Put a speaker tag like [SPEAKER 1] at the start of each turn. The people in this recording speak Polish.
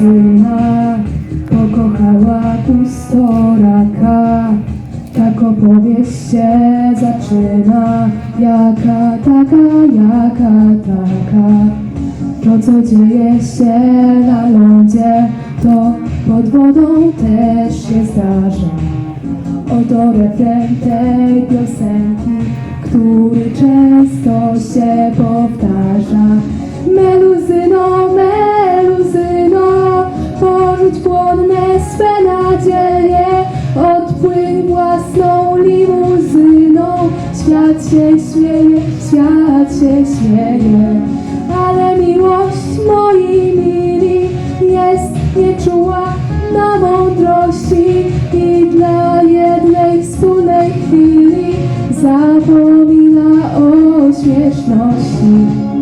[SPEAKER 1] syna pokochała pustoraka. Tak opowieść się zaczyna, jaka taka, jaka taka. To co dzieje się na lądzie, to pod wodą też się zdarza. Oto refren tej piosenki, który często się powtarza. Płonne swe nadzieje, odpłyń własną limuzyną. Świat się śmieje, świat się śmieje, ale miłość moi mili jest nieczuła na mądrości i dla jednej wspólnej chwili zapomina o śmieszności.